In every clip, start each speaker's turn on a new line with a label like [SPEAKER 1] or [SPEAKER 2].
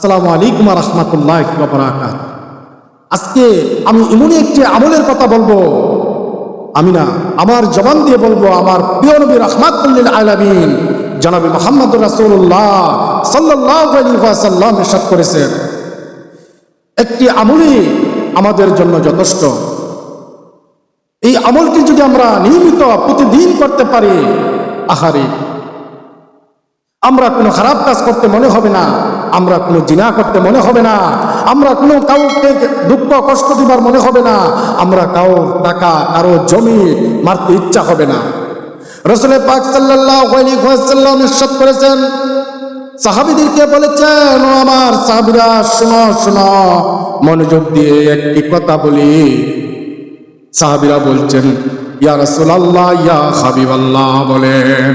[SPEAKER 1] আসসালামু আলাইকুম রহমতুল্লাহ বরাকাত আজকে আমি এমনই একটি আমলের কথা বলব। আমি না, আমার জবান দিয়ে বলব, আমার প্রিয় নবী রহমাতুল্লিল আলামিন জনাবি মোহাম্মদ আলাইহি ওয়াসাল্লাম ইরশাদ করেছেন। একটি আমলই আমাদের জন্য যথেষ্ট। এই আমলটি যদি আমরা নিয়মিত প্রতিদিন করতে পারি, আহারে আমরা কোনো খারাপ কাজ করতে মনে হবে না, আমরা কোনো জিনা করতে মনে হবে না, আমরা কোনো কাউকে দুঃখ কষ্ট দিবার মনে হবে না, আমরা কারোর টাকা, কারও জমি মারতে ইচ্ছা হবে না। রসুল পাক ওয়াসাল্লাম ইরশাদ করেছেন, সাহাবীদেরকে বলেছেন আমার সাহাবিরা, শোনো শোনো, মনোযোগ দিয়ে একটি কথা বলি। সাহাবিরা বলছেন, ইয়া রাসূলুল্লাহ, ইয়া হাবিবাল্লাহ, বলেন।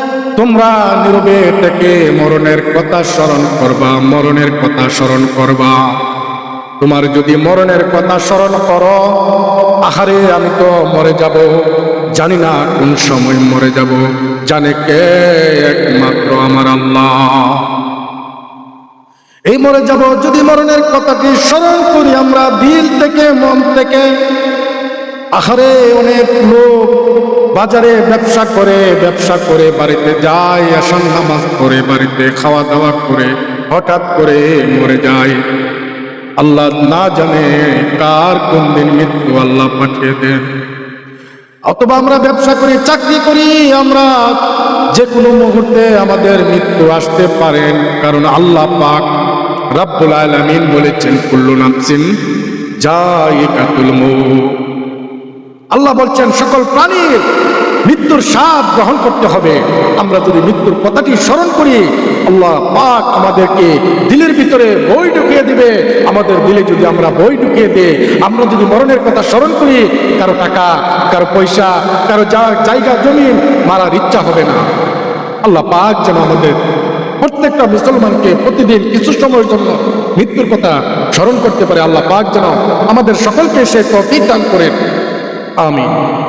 [SPEAKER 1] তোমরা নীরবে থেকে মরণের কথা স্মরণ করবা, মরণের কথা স্মরণ করবা। তোমার যদি মরণের কথা স্মরণ করো, আহারে, আমি তো মরে যাব। জানি না কোন সময় মরে যাব। জানে কে একমাত্র আমার আল্লাহ। এই মরে যাব, যদি মরণের কথাটি স্মরণ করি আমরা দিল থেকে, মন থেকে, আহারে, অনেক লোক বাজারে ব্যবসা করে ব্যবসা করে, বাড়িতে যায়, আসান নামাজ করে বাড়িতে খাওয়া দাওয়া করে, হঠাৎ করে মরে যায়। আল্লাহ না জানে কার কোন দিন মৃত্যু আল্লাহ পাঠিয়ে দেন। অথবা আমরা ব্যবসা করি, চাকরি করি, আমরা যে কোনো মুহূর্তে আমাদের মৃত্যু আসতে পারেন কারণ আল্লাহ পাক রাব্বুল আলামিন বলেছেন, কুল্লু নাফসিন জায়গাতুল মউত আল্লাহ বলছেন, সকল প্রাণীর মৃত্যুর স্বাদ গ্রহণ করতে হবে। আমরা যদি মৃত্যুর কথাটি স্মরণ করি, আল্লাহ পাক আমাদেরকে দিলের ভিতরে বই ঢুকিয়ে দিবে। আমাদের দিলে যদি আমরা বই ঢুকিয়ে দিই, আমরা যদি মরণের কথা স্মরণ করি, কারও টাকা, কারও পয়সা, কারও জায়গা, জমিন মারার ইচ্ছা হবে না। আল্লাহ পাক যেন আমাদের প্রত্যেকটা মুসলমানকে প্রতিদিন কিছু সময়ের জন্য মৃত্যুর কথা স্মরণ করতে পারে। আল্লাহ পাক যেন আমাদের সকলকে সে তফিক দান করেন। Amin.